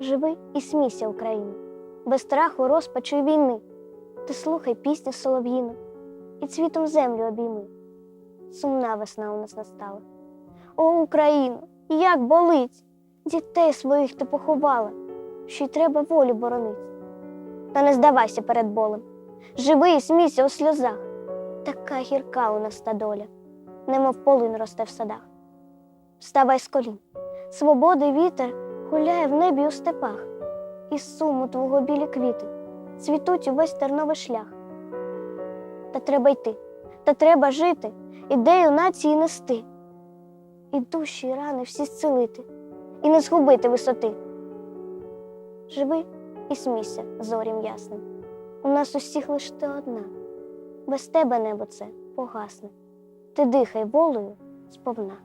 Живи і смійся, Україна, без страху, розпачу й війни. Ти слухай пісню солов'їну і цвітом землю обійми. Сумна весна у нас настала. О, Україно, як болить! Дітей своїх ти поховала, що й треба волю боронить. Та не здавайся перед болем. Живи і смійся у сльозах. Така гірка у нас та доля, немов полин росте в садах. Вставай з колін, свободи вітер гуляє в небі у степах, і суму твого білі квіти цвітуть увесь терновий шлях. Та треба йти, та треба жити, ідею нації нести, і душі, і рани всі зцілити, і не згубити висоти. Живи і смійся зорім ясним. У нас усіх лиш ти одна. Без тебе небо це погасне. Ти дихай волею сповна.